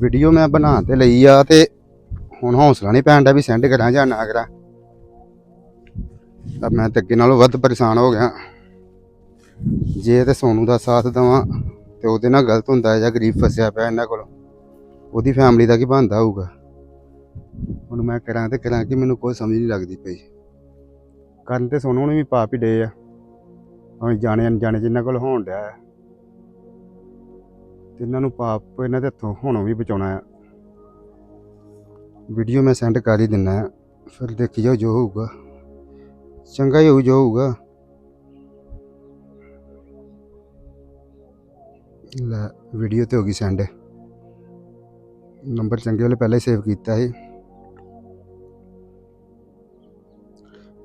Video ਮੈਂ ਬਣਾ ਤੇ ਲਈ ਆ ਤੇ ਹੁਣ ਹੌਸਲਾ ਨਹੀਂ ਪੈਣ ਦਾ ਵੀ ਸੈਂਡ ਕਰਾਂ ਜਾਂ ਨਾ ਕਰਾਂ। ਤਾਂ ਮੈਂ ਤੇ ਅੱਗੇ ਨਾਲੋਂ ਵੱਧ ਪਰੇਸ਼ਾਨ ਹੋ ਗਿਆ। ਜੇ ਤੇ ਸੋਨੂ ਦਾ ਸਾਥ ਦਵਾਂ ਤੇ ਉਹਦੇ ਨਾਲ ਗਲਤ ਹੁੰਦਾ ਜਾਂ ਗਰੀਬ ਫਸਿਆ ਪਿਆ ਇਹਨਾਂ ਕੋਲ, ਉਹਦੀ ਫੈਮਿਲੀ ਦਾ ਕੀ ਬਣਦਾ ਹੋਊਗਾ? ਹੁਣ ਮੈਂ ਕਰਾਂ ਤੇ ਕਰਾਂ ਕਿ ਮੈਨੂੰ ਕੋਈ ਸਮਝ ਨਹੀਂ ਲੱਗਦੀ ਪਈ। ਕਰਨ ਤੇ ਸੋਨੂ ਨੇ ਵੀ ਪਾਪ ਹੀ ਡੇ ਆ। ਹੁਣ ਜਾਣੇ ਅਣਜਾਣੇ ਜਿੰਨਾਂ ਕੋਲ ਹੋਣ ਡਿਆ ਤੇ ਇਹਨਾਂ ਨੂੰ ਪਾਪ ਇਹਨਾਂ ਦੇ ਹੱਥੋਂ ਹੁਣੋਂ ਵੀ ਬਚਾਉਣਾ ਆ ਵੀਡੀਓ ਮੈਂ ਸੈਂਡ ਕਰ ਹੀ ਦਿੰਨਾ ਆ ਫਿਰ ਦੇਖੀ ਜਾਓ ਜੋ ਹੋਊਗਾ। ਚੰਗਾ ਹੀ ਹੋਊ, ਜੋ ਹੋਊਗਾ। ਲੈ ਵੀਡੀਓ ਤੇ ਹੋ ਗਈ ਸੈਂਡ ਨੰਬਰ ਚੰਗੇ ਵਾਲੇ ਪਹਿਲਾਂ ਹੀ ਸੇਵ ਕੀਤਾ ਸੀ।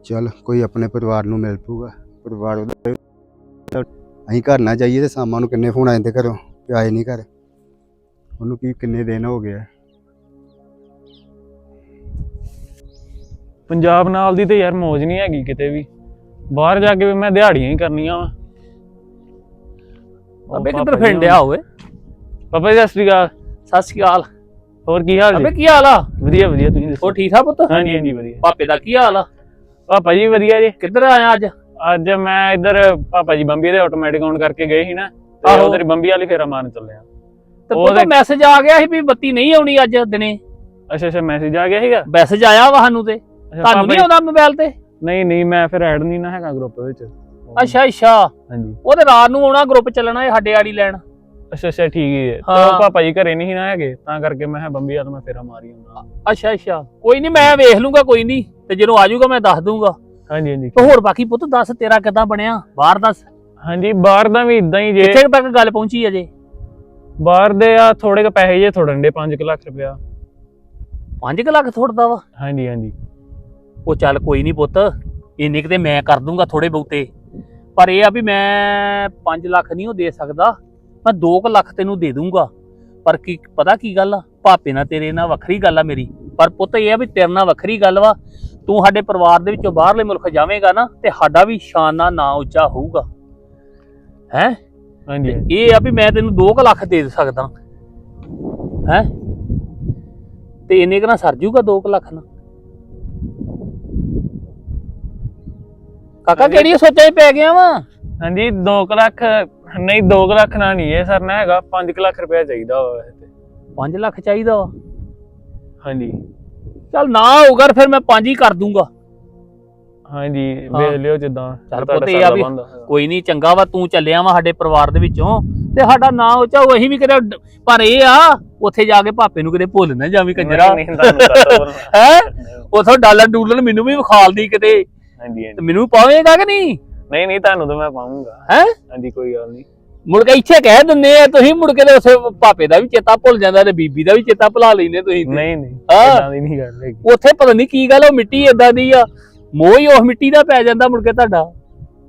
ਚੱਲ, ਕੋਈ ਆਪਣੇ ਪਰਿਵਾਰ ਨੂੰ ਮਿਲ ਪੂਗਾ ਪਰਿਵਾਰ ਉਹਦਾ ਅਸੀਂ ਘਰ ਨਾ ਜਾਈਏ ਤੇ ਸ਼ਾਮਾਂ ਨੂੰ ਕਿੰਨੇ ਫੋਨ ਆ ਜਾਂਦੇ ਘਰੋਂ। ਵੀ ਆਏ ਨਹੀਂ ਘਰ। ਉਹਨੂੰ ਕੀ ਕਿੰਨੇ ਦਿਨ ਹੋ ਗਏ ਆ। ਪੰਜਾਬ ਨਾਲ ਦੀ ਤੇ ਯਾਰ ਮੌਜ ਨਹੀਂ ਹੈਗੀ ਕਿਤੇ ਵੀ। ਬਾਹਰ ਜਾ ਕੇ ਵੀ ਮੈਂ ਦਿਹਾੜੀਆਂ ਹੀ ਕਰਨੀਆਂ ਵਾ। ਅਬੇ ਕਿੱਧਰ ਫਿੰਡਿਆ ਓਏ? ਪਾਪਾ ਜੀ ਸਤਿ ਸ਼੍ਰੀ ਅਕਾਲ। ਸਤਿ ਸ਼੍ਰੀ ਅਕਾਲ। ਹੋਰ ਕੀ ਹਾਲ ਅਬੇ ਜੀ ਕੀ ਹਾਲ ਆ? ਵਧੀਆ ਵਧੀਆ ਤੁਸੀਂ ਦੱਸੋ? ਹੋਰ ਠੀਕ ਠਾਕ ਪੁੱਤ? ਹਾਂਜੀ ਹਾਂਜੀ ਵਧੀਆ। ਪਾਪੇ ਦਾ ਕੀ ਹਾਲ ਆ? ਪਾਪਾ ਜੀ ਵਧੀਆ ਜੀ। ਕਿੱਧਰ ਆਇਆ ਅੱਜ? ਅੱਜ ਮੈਂ ਇੱਧਰ ਪਾਪਾ ਜੀ ਬੰਬੀ ਦੇ ਆਟੋਮੈਟਿਕ ਆਨ ਕਰਕੇ ਗਏ ਸੀ ਨਾ। ਤੇ ਆਹੋ। ਉਧਰ ਬੰਬੀ ਵਾਲੀ ਫੇਰਾ ਮਾਰਨ ਚੱਲੇ ਆ। ਤੇ ਉਹਦੇ- ਪੁੱਤ ਮੈਸੇਜ ਆ ਗਿਆ ਸੀ ਵੀ ਬੱਤੀ ਨਹੀਂ ਆਉਣੀ ਅੱਜ ਦਿਨੇ। ਅੱਛਾ ਅੱਛਾ ਮੈਸੇਜ ਆ ਗਿਆ ਸੀਗਾ? ਮੈਸੇਜ ਆਇਆ ਵਾ ਸਾਨੂੰ ਤੇ। ਅੱਛਾ, ਤੁਹਾਨੂੰ ਨਹੀਂ ਆਉਂਦਾ ਮੋਬਾਈਲ ਤੇ? ਨਹੀਂ ਨਹੀਂ ਮੈਂ ਫਿਰ ਐਡ ਨਹੀਂ ਨਾ ਹੈਗਾ ਗਰੁੱਪ ਵਿੱਚ। ਅੱਛਾ ਅੱਛਾ। ਹਾਂਜੀ। ਉਹਦੇ ਰਾਤ ਨੂੰ ਆਉਣਾ ਗਰੁੱਪ ਚੱਲਣਾ ਹੈ ਸਾਡੇ ਆੜੀ ਲੈਣ। ਅੱਛਾ ਅੱਛਾ ਠੀਕ ਹੀ ਹੈ। ਤੇ ਹਾਂ। ਉਹ ਪਾਪਾ ਜੀ ਘਰੇ ਨਹੀਂ ਸੀ ਨਾ ਹੈਗੇ ਤਾਂ ਕਰਕੇ ਮੈਂ ਕਿਹਾ ਬੰਬੀ ਮੈਂ ਫੇਰਾ ਮਾਰੀ ਆਉਂਦਾ ਅੱਛਾ ਅੱਛਾ। ਕੋਈ ਨਹੀਂ ਮੈਂ ਵੇਖ ਲੂੰਗਾ ਕੋਈ ਨਹੀਂ। ਤੇ ਜਦੋਂ ਆ ਜਾਊਗਾ ਮੈਂ ਦੱਸ ਦੂੰਗਾ। ਹਾਂਜੀ ਹਾਂਜੀ। ਤੇ ਹੋਰ ਬਾਕੀ ਪੁੱਤ ਦੱਸ ਤੇਰਾ ਕਿੱਦਾਂ ਬਣਿਆ? ਬਾਹਰ ਦੱਸ। ਹਾਂਜੀ ਬਾਹਰ ਦਾ ਵੀ ਇਦਾਂ ਹੀ ਜੇ। ਕਿੱਥੇ ਕੁ ਤੱਕ ਗੱਲ ਪਹੁੰਚੀ ਅਜੇ ਬਾਹਰ ਦੇ ਆ ਥੋੜੇ ਕ ਪੈਸੇ ਜੇ ਥੋੜਨ ਦੇ 5 ਲੱਖ ਰੁਪਇਆ। 5 ਲੱਖ ਥੋੜਦਾ ਵਾ? ਹਾਂਜੀ ਹਾਂਜੀ। ਉਹ ਚੱਲ ਕੋਈ ਨਹੀਂ ਪੁੱਤ ਇੰਨੇ ਕਿਤੇ ਮੈਂ ਕਰ ਦੂੰਗਾ ਥੋੜੇ ਬਹੁਤੇ। ਪਰ ਇਹ ਆ ਵੀ ਮੈਂ 5 ਲੱਖ ਨਹੀਂ ਉਹ ਦੇ ਸਕਦਾ। ਮੈਂ 2 ਲੱਖ ਤੈਨੂੰ ਦੇ ਦੂੰਗਾ। ਪਰ ਕੀ ਪਤਾ ਕੀ ਗੱਲ ਆ? ਭਾਪੇ ਨਾਲ ਤੇਰੇ ਨਾਲ ਵੱਖਰੀ ਗੱਲ ਆ ਮੇਰੀ। ਪਰ ਪੁੱਤ ਇਹ ਆ ਵੀ ਤੇਰੇ ਨਾਲ ਵੱਖਰੀ ਗੱਲ ਵਾ। ਤੂੰ ਸਾਡੇ ਪਰਿਵਾਰ ਦੇ ਵਿੱਚੋਂ ਬਾਹਰਲੇ ਮੁਲਕ ਜਾਵੇਂਗਾ ਨਾ ਤੇ ਸਾਡਾ ਵੀ ਸ਼ਾਨ ਨਾਲ ਨਾਂ ਉੱਚਾ ਹੋਊਗਾ। ਹੈ? ਹਾਂਜੀ। ਇਹ ਆ ਵੀ ਮੈਂ ਤੈਨੂੰ 2 ਲੱਖ ਦੇ ਸਕਦਾ। ਹੈ? ਤੇ ਇੰਨੇ ਕੁ ਨਾਲ ਸਰ ਜੂਗਾ 2 ਲੱਖ ਨਾਲ? ਕਾਕਾ ਹਾਂਜੀ। ਕਿਹੜੀਆਂ ਸੋਚਾਂ 'ਚ ਪੈ ਗਿਆ ਵਾ? ਹਾਂਜੀ 2 ਲੱਖ ਨਹੀਂ 2 ਲੱਖ ਨਾਲ ਨਹੀਂ ਇਹ ਸਰਨਾ ਹੈਗਾ। 5 ਲੱਖ ਰੁਪਇਆ ਚਾਹੀਦਾ ਵਾ ਵੈਸੇ ਤੇ। 5 ਲੱਖ ਚਾਹੀਦਾ ਵਾ? ਹਾਂਜੀ। ਚੱਲ ਨਾ ਹੋਊਗਾ ਫਿਰ ਮੈਂ 5 ਹੀ ਕਰ ਦੂੰਗਾ। ਹਾਂਜੀ ਹਾਂ। ਵੇਖ ਲਿਓ ਜਿੱਦਾਂ ਚੱਲ ਤੁਹਾਡਾ ਪੁੱਤ ਇਹ ਆ ਸਾਡਾ ਵੀ- ਬਣਦਾ ਹੈਗਾ। ਕੋਈ ਨਹੀਂ ਚੰਗਾ ਵਾ ਤੂੰ ਚੱਲਿਆ ਵਾ ਸਾਡੇ ਪਰਿਵਾਰ ਦੇ ਵਿੱਚੋਂ ਤੇ ਸਾਡਾ ਨਾਂ ਉੱਚਾ ਹੋਊ, ਅਸੀਂ ਵੀ ਕਿਤੇ ਡ- ਪਰ ਇਹ ਆ ਉੱਥੇ ਜਾ ਕੇ ਭਾਪੇ ਨੂੰ ਕਿਤੇ ਭੁੱਲ ਨਾ ਜਾਵੀਂ ਕੰਜਰਾ ਨਹੀਂ, ਨਹੀਂ, ਤੁਹਾਨੂੰ ਦੱਸਦਾ ਵਾ। ਹੈ ਉਥੋਂ ਡਾਲਰ ਡੂਲਰ ਮੈਨੂੰ ਵੀ ਵਿਖਾਲਦੀ ਕਿਤੇ ਹਾਂਜੀ ਤੇ ਹਾਂਜੀ ਮੈਨੂੰ ਪਾਵੇਂਗਾ ਕਿ ਨਹੀਂ ਨਹੀਂ ਨਹੀਂ ਤੁਹਾਨੂੰ ਤਾਂ ਮੈਂ ਪਾਉਂਗਾ ਹੈ ਹਾਂਜੀ ਕੋਈ ਗੱਲ ਨਹੀਂ ਮੁੜ ਕੇ ਇੱਥੇ ਕਹਿ ਦਿੰਦੇ ਆ ਤੁਸੀਂ ਮੁੜ ਕੇ ਤੇ ਉਸੇ ਪਾਪੇ ਦਾ ਵੀ ਚੇਤਾ ਭੁੱਲ ਜਾਂਦਾ ਤੇ ਬੀਬੀ ਦਾ ਵੀ ਚੇਤਾ ਭੁਲਾ ਲੈਂਦੇ ਤੁਸੀਂ ਤੇ। ਨਹੀਂ ਨਹੀਂ ਹਾਂ। ਇਦਾਂ ਦੀ ਨਹੀਂ ਗੱਲ ਹੈਗੀ ਉੱਥੇ ਪਤਾ ਨਹੀਂ ਕੀ ਗੱਲ ਉਹ ਮਿੱਟੀ ਏਦਾਂ ਦੀ ਆ ਮੋਹ ਹੀ ਉਸ ਮਿੱਟੀ ਦਾ ਪੈ ਜਾਂਦਾ ਮੁੜ ਕੇ ਤੁਹਾਡਾ।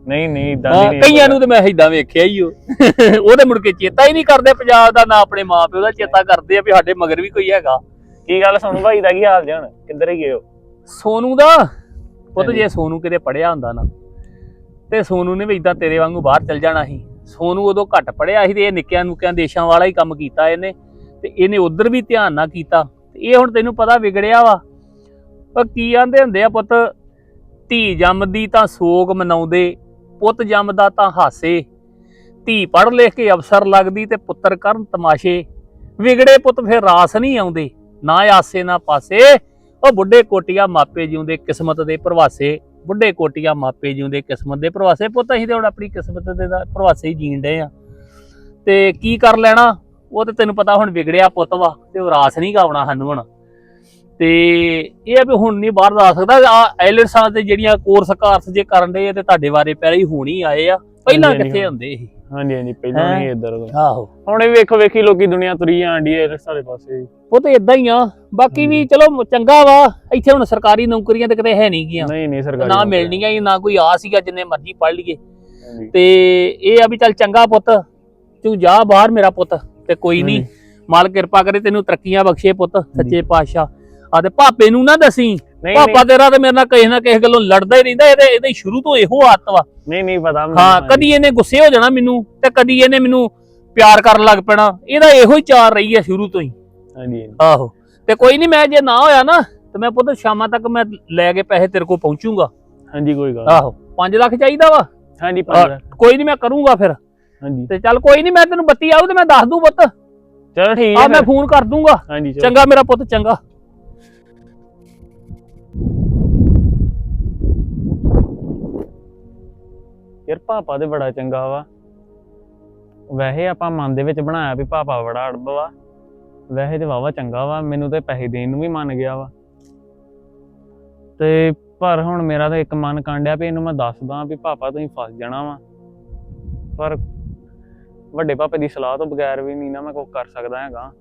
ਨਹੀਂ ਨਹੀਂ ਇਦਾਂ ਹਾਂ, ਨਹੀਂ ਕਈਆਂ ਨੂੰ ਤੇ ਮੈਂ ਏਦਾਂ ਵੇਖਿਆ ਹੀ ਉਹ। ਉਹਦੇ ਮੁੜ ਕੇ ਚੇਤਾ ਹੀ ਨਹੀਂ ਕਰਦੇ ਪੰਜਾਬ ਦਾ ਨਾ ਆਪਣੇ ਮਾਪਿਓ ਦਾ ਚੇਤਾ ਕਰਦੇ ਆ ਵੀ ਸਾਡੇ ਮਗਰ ਵੀ ਕੋਈ ਹੈਗਾ। ਕੀ ਗੱਲ ਸੁਣ ਭਾਈ ਦਾ ਕੀ ਹਾਲ ਜਾਣ ਕਿੱਧਰ ਹੀ ਗਏ ਹੋ? ਸੋਨੂ ਦਾ? ਪੁੱਤ ਹਾਂਜੀ। ਜੇ ਸੋਨੂ ਕਿਤੇ ਪੜਿਆ ਹੁੰਦਾ ਨਾ ਤੇ ਸੋਨੂ ਨੇ ਵੀ ਇਦਾਂ ਤੇਰੇ ਵਾਂਗੂ ਬਾਹਰ ਚਲ ਜਾਣਾ ਸੀ। ਸੋਨੂ ਉਦੋਂ ਘੱਟ ਪੜਿਆ ਸੀ ਤੇ ਇਹ ਨਿੱਕਿਆਂ ਨੁੱਕਿਆਂ ਦੇਸ਼ਾਂ ਵਾਲਾ ਹੀ ਕੰਮ ਕੀਤਾ ਇਹਨੇ ਤੇ ਇਹਨੇ ਉਧਰ ਵੀ ਧਿਆਨ ਨਾ ਕੀਤਾ। ਤੇ ਇਹ ਹੁਣ ਤੈਨੂੰ ਪਤਾ ਵਿਗੜਿਆ ਵਾ। ਉਹ ਕੀ ਆਂਦੇ ਹੁੰਦੇ ਆ ਪੁੱਤ? ਧੀ ਜੰਮਦੀ ਤਾਂ ਸੋਗ ਮਨਾਉਂਦੇ, ਪੁੱਤ ਜੰਮਦਾ ਤਾਂ ਹਾਸੇ। ਧੀ ਪੜ੍ਹ ਲਿਖ ਕੇ ਅਫਸਰ ਲੱਗਦੀ ਤੇ ਪੁੱਤਰ ਕਰਨ ਤਮਾਸ਼ੇ। ਵਿਗੜੇ ਪੁੱਤ ਫਿਰ ਰਾਸ ਨਹੀਂ ਆਉਂਦੇ, ਨਾ ਆਸੇ ਨਾ ਪਾਸੇ। ਉਹ ਬੁੱਢੇ ਕੋਟੀਆਂ ਮਾਪੇ ਜਿਉਂਦੇ ਕਿਸਮਤ ਦੇ ਪ੍ਰਵਾਸੇ। ਬੁੱਢੇ ਕੋਟੀਆਂ ਮਾਪੇ ਜਿਉਂਦੇ ਕਿਸਮਤ ਦੇ ਪ੍ਰਵਾਸੇ। ਪੁੱਤ, ਅਸੀਂ ਤੇ ਹੁਣ ਆਪਣੀ ਕਿਸਮਤ ਦੇ ਦਾ ਪ੍ਰਵਾਸੇ ਹੀ ਜੀਣ ਡਏ ਆ। ਤੇ ਕੀ ਕਰ ਲੈਣਾ? ਉਹ ਤੇ ਤੈਨੂੰ ਪਤਾ ਹੁਣ ਵਿਗੜਿਆ ਪੁੱਤ ਵਾ, ਤੇ ਉਹ ਰਾਸ ਨਹੀਂ ਗਾਉਣਾ ਸਾਨੂੰ ਹੁਣ। ਤੇ ਇਹ ਆ ਵੀ ਹੁਣ ਨਹੀਂ ਬਾਹਰ ਜਾ ਸਕਦਾ। ਆ ਆਈਲੈਂਡਸਾਂ ਤੇ ਜਿਹੜੀਆਂ ਕੋਰਸ ਕਾਰਸ ਜੇ ਕਰਨ ਦੇ ਤੇ ਤੁਹਾਡੇ ਵਾਰੇ ਪੈਰੇ ਹੀ ਹੋਣੀ ਆਏ ਆ। ਪਹਿਲਾਂ ਹਾਂਜੀ, ਕਿੱਥੇ ਹੁੰਦੇ ਸੀ? ਹਾਂਜੀ ਹਾਂਜੀ ਪਹਿਲਾਂ? ਨਹੀਂ ਇੱਧਰ ਆਹੋ। ਹੁਣ ਇਹ ਵੇਖੋ ਵੇਖੀ ਲੋਕੀ ਦੁਨੀਆ ਤੁਰੀ ਜਾਂਦੀ ਹੈ ਇਸ ਸਾਰੇ ਪਾਸੇ ਉਹ ਤੇ ਇਦਾਂ ਹੀ ਆ। ਬਾਕੀ ਵੀ ਚਲੋ ਚੰਗਾ ਵਾ। ਇੱਥੇ ਹੁਣ ਸਰਕਾਰੀ ਨੌਕਰੀਆਂ ਤੇ ਕਿਤੇ ਹੈ ਨਹੀਂ ਗੀਆਂ। ਨਹੀਂ ਨਹੀਂ ਸਰਕਾਰੀ ਨਾ ਨੌਕਰੀ। ਮਿਲਣੀਆਂ ਹੀ ਨਾ ਕੋਈ ਆ ਸੀਗਾ ਜਿੰਨੇ ਮਰਜ਼ੀ ਪੜ੍ਹ ਲਈਏ। ਹਾਂਜੀ। ਤੇ ਇਹ ਆ ਵੀ ਚੱਲ ਚੰਗਾ ਪੁੱਤ। ਤੂੰ ਜਾ ਬਾਹਰ ਮੇਰਾ ਪੁੱਤ ਤੇ ਕੋਈ ਨਹੀਂ। ਹਾਂਜੀ। ਮਾਲ ਕਿਰਪਾ ਕਰੇ ਤੈਨੂੰ ਤਰੱਕੀਆਂ ਬਖਸ਼ੇ ਪੁੱਤ ਸੱਚੇ ਪਾਤਸ਼ਾਹ। ਆ ਤੇ ਭਾਪੇ ਨੂੰ ਨਾ ਦਸੀ। ਪਾਪਾ ਤੇਰਾ ਤੇ ਮੇਰੇ ਨਾਲ ਕਿਸੇ ਨਾ ਕਿਸੇ ਗੱਲੋਂ ਲੜਦਾ ਹੀ ਰਹਿੰਦਾ ਇਹਦੇ ਇਹਦੇ ਸ਼ੁਰੂ ਤੋਂ ਇਹੋ ਆਦਤ ਵਾ। ਨਹੀਂ ਨਹੀਂ ਪਤਾ ਹਾਂ। ਕਦੀ ਇਹਨੇ ਗੁੱਸੇ ਹੋ ਜਾਣਾ ਮੈਨੂੰ ਤੇ ਕਦੀ ਇਹਨੇ ਮੈਨੂੰ ਪਿਆਰ ਕਰਨ ਲੱਗ ਪੈਣਾ। ਇਹਦਾ ਇਹੋ ਹੀ ਚਾਰ ਰਹੀ ਹੈ ਸ਼ੁਰੂ ਤੋਂ ਹੀ। ਹਾਂਜੀ। ਆਹੋ। ਤੇ ਕੋਈ ਨਹੀਂ ਮੈਂ ਜੇ ਨਾ ਹੋਇਆ ਨਾ ਤੇ ਮੈਂ ਪੁੱਤ ਸ਼ਾਮਾਂ ਤੱਕ ਮੈਂ ਲੈ ਕੇ ਪੈਸੇ ਤੇਰੇ ਕੋਲ ਪਹੁੰਚੂਗਾ। ਹਾਂਜੀ ਕੋਈ ਗੱਲ। ਆਹੋ। 5 ਲੱਖ ਚਾਹੀਦਾ ਵਾ? ਹਾਂਜੀ ਆਹ, ਪੰਜ ਲੱਖ। ਕੋਈ ਨਹੀਂ ਮੈਂ ਕਰੂੰਗਾ ਫਿਰ। ਹਾਂਜੀ। ਤੇ ਚੱਲ ਕੋਈ ਨਹੀਂ ਮੈਂ ਤੈਨੂੰ ਬੱਤੀ ਆਊ ਤੇ ਮੈਂ ਦੱਸ ਦੂੰ ਪੁੱਤ। ਚਲੋ ਠੀਕ ਆ ਮੈਂ। ਫੋਨ ਕਰ ਦੂੰਗਾ। ਚੰਗਾ ਮੇਰਾ ਪੁੱਤ ਚੰਗਾ। ਯਾਰ ਪਾਪਾ ਤੇ ਬੜਾ ਚੰਗਾ ਵਾ। ਵੈਸੇ ਆਪਾਂ ਮਨ ਦੇ ਵਿੱਚ ਬਣਾਇਆ ਵੀ ਪਾਪਾ ਬੜਾ ਅੜਬ ਵਾ। ਵੈਸੇ ਤੇ ਵਾਵਾ ਚੰਗਾ ਵਾ, ਮੈਨੂੰ ਤੇ ਪੈਸੇ ਦੇਣ ਨੂੰ ਵੀ ਮੰਨ ਗਿਆ ਵਾ। ਤੇ ਪਰ ਹੁਣ ਮੇਰਾ ਤਾਂ ਇੱਕ ਮਨ ਕਾਂਡਿਆ ਵੀ ਇਹਨੂੰ ਮੈਂ ਦੱਸਦਾ ਵੀ ਪਾਪਾ ਤੁਸੀਂ ਫਸ ਜਾਣਾ ਵਾ। ਪਰ ਵੱਡੇ ਪਾਪੇ ਦੀ ਸਲਾਹ ਤੋਂ ਬਗੈਰ ਵੀ ਨਹੀਂ ਨਾ ਮੈਂ ਕੁਝ ਕਰ ਸਕਦਾ ਹੈਗਾ।